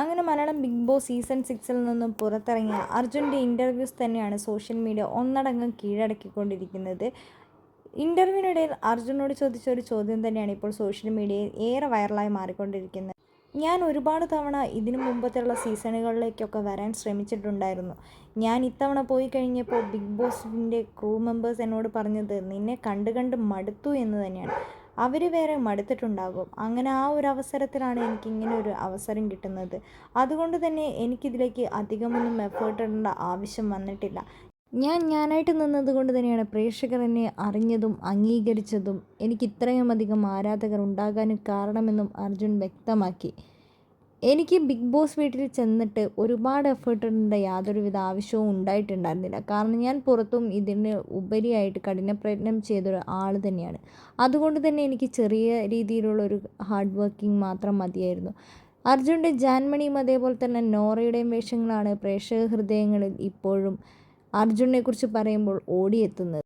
അങ്ങനെ Malayalam big boss season സിക്സിൽ നിന്നും പുറത്തിറങ്ങിയ അർജുന്റെ ഇന്റർവ്യൂസ് തന്നെയാണ് സോഷ്യൽ മീഡിയ ഒന്നടങ്കം കീഴടക്കിക്കൊണ്ടിരിക്കുന്നത്. ഇന്റർവ്യൂവിനിടയിൽ അർജുനോട് ചോദിച്ച ഒരു ചോദ്യം തന്നെയാണ് ഇപ്പോൾ സോഷ്യൽ മീഡിയയിൽ ഏറെ വൈറലായി മാറിക്കൊണ്ടിരിക്കുന്നത്. ഞാൻ ഒരുപാട് തവണ ഇതിനു മുമ്പത്തുള്ള സീസണുകളിലേക്കൊക്കെ വരാൻ ശ്രമിച്ചിട്ടുണ്ടായിരുന്നു. ഞാൻ ഇത്തവണ പോയി കഴിഞ്ഞപ്പോൾ ബിഗ് ബോസിന്റെ ക്രൂ മെമ്പേഴ്സ് എന്നോട് പറഞ്ഞത് നിന്നെ കണ്ട് കണ്ട് മടുത്തു എന്ന് തന്നെയാണ്. അവർ വേറെ മടുത്തിട്ടുണ്ടാകും. അങ്ങനെ ആ ഒരു അവസരത്തിലാണ് എനിക്ക് ഇങ്ങനെ ഒരു അവസരം കിട്ടുന്നത്. അതുകൊണ്ട് തന്നെ എനിക്കിതിലേക്ക് അധികമൊന്നും എഫേർട്ട് ഇടേണ്ട ആവശ്യം വന്നിട്ടില്ല. ഞാൻ ഞാനായിട്ട് നിന്നത് കൊണ്ട് തന്നെയാണ് പ്രേക്ഷകർ എന്നെ അറിഞ്ഞതും അംഗീകരിച്ചതും എനിക്ക് ഇത്രയും അധികം ആരാധകർ ഉണ്ടാകാനും കാരണമെന്നും അർജുൻ വ്യക്തമാക്കി. എനിക്ക് ബിഗ് ബോസ് വീട്ടിൽ ചെന്നിട്ട് ഒരുപാട് എഫേർട്ട് ഇടേണ്ട യാതൊരുവിധ ആവശ്യവും ഉണ്ടായിട്ടുണ്ടായിരുന്നില്ല. കാരണം ഞാൻ പുറത്തും ഇതിന് ഉപരിയായിട്ട് കഠിനപ്രയത്നം ചെയ്തൊരു ആൾ തന്നെയാണ്. അതുകൊണ്ട് തന്നെ എനിക്ക് ചെറിയ രീതിയിലുള്ളൊരു ഹാർഡ് വർക്കിംഗ് മാത്രം മതിയായിരുന്നു. അർജുന്റെ ജാൻമണിയും അതേപോലെ തന്നെ നോറയുടെയും വേഷങ്ങളാണ് പ്രേക്ഷക ഹൃദയങ്ങളിൽ ഇപ്പോഴും അർജുനെ കുറിച്ച് പറയുമ്പോൾ ഓടിയെത്തുന്നത്.